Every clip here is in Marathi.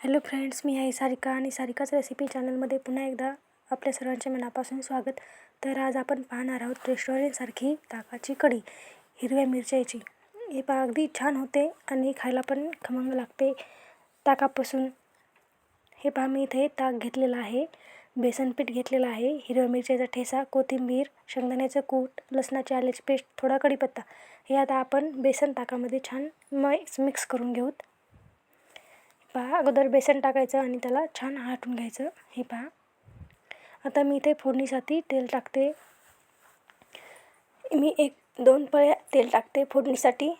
हॅलो फ्रेंड्स मी आहे सारिका आणि सारिकाच रेसिपी चॅनलमध्ये पुन्हा एकदा आपल्या सर्वांचे मनापासून स्वागत. तर आज आपण पाहणार आहोत रेस्टॉरंटसारखी ताकाची कढी हिरव्या मिरच्याची. हे पा अगदी छान होते आणि खायला पण खमंग लागते ताकापासून. हे पहा मी इथे ताक घेतलेलं आहे बेसनपीठ घेतलेलं आहे हिरव्या मिरच्याचा ठेसा कोथिंबीर शेंगदाण्याचं कूट लसणाची आल्याची पेस्ट थोडा कढीपत्ता. हे आता आपण बेसन ताकामध्ये छान म मिक्स करून घेऊत. पहा अगोदर बेसन टाकायचं आणि त्याला छान हाटून घ्यायचं. हे पहा. आता मी इथे फोडणीसाठी तेल टाकते. मी एक दोन पळ्या तेल टाकते फोडणीसाठी.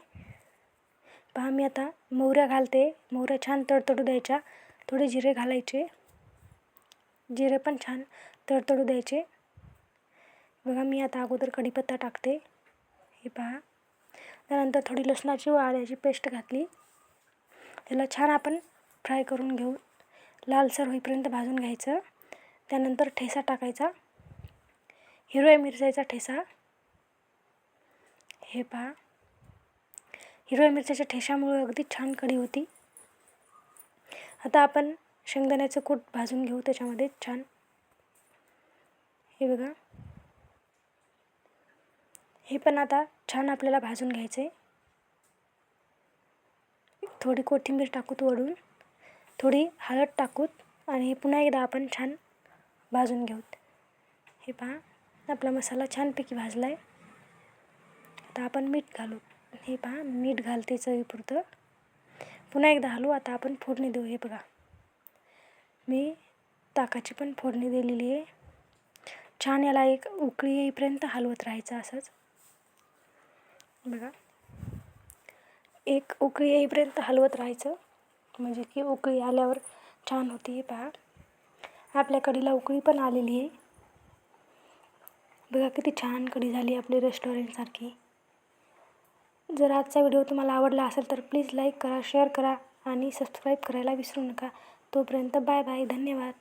पहा मी आता मोहऱ्या घालते. मोहऱ्या छान तडतडू द्यायच्या. थोडे जिरे घालायचे. जिरे पण छान तडतडू द्यायचे. बघा मी आता अगोदर कढीपत्ता टाकते. हे पहा. त्यानंतर थोडी लसणाची व आल्याची पेस्ट घातली. त्याला छान आपण फ्राय करून घेऊ लालसर होईपर्यंत भाजून घ्यायचं. त्यानंतर ठेसा टाकायचा. हिरव्या मिरच्याचा ठेसा. हे पहा. हिरव्या मिरच्याच्या ठेशामुळे अगदी छान कढी होती. आता आपण शेंगदाण्याचं कूट भाजून घेऊ त्याच्यामध्ये छान. हे बघा. हे पण आता छान आपल्याला भाजून घ्यायचे. थोडी कोथिंबीर टाकूत वडून. थोडी हळद टाकूत आणि हे पुन्हा एकदा आपण छान भाजून घेऊत. हे पहा आपला मसाला छानपैकी भाजला आहे आता आपण मीठ घालू. हे पहा मीठ घालते चवीपुरतं. पुन्हा एकदा हलवू. आता आपण फोडणी देऊ. हे बघा. मी ताकाची पण फोडणी दिलेली आहे. छान याला एक उकळी येईपर्यंत हलवत राहायचं असंच. बघा. एक उकळी येईपर्यंत हलवत राहायचं. म्हणजे की उकळी आल्यावर छान होती पहा. आपल्या कढीला उकळी पण आलेली आहे. बघा किती छान कढी झाली आपली रेस्टॉरंटसारखी जर आजचा व्हिडिओ तुम्हाला आवडला असेल तर प्लीज लाईक करा शेअर करा आणि सबस्क्राईब करायला विसरू नका. तोपर्यंत बाय बाय धन्यवाद.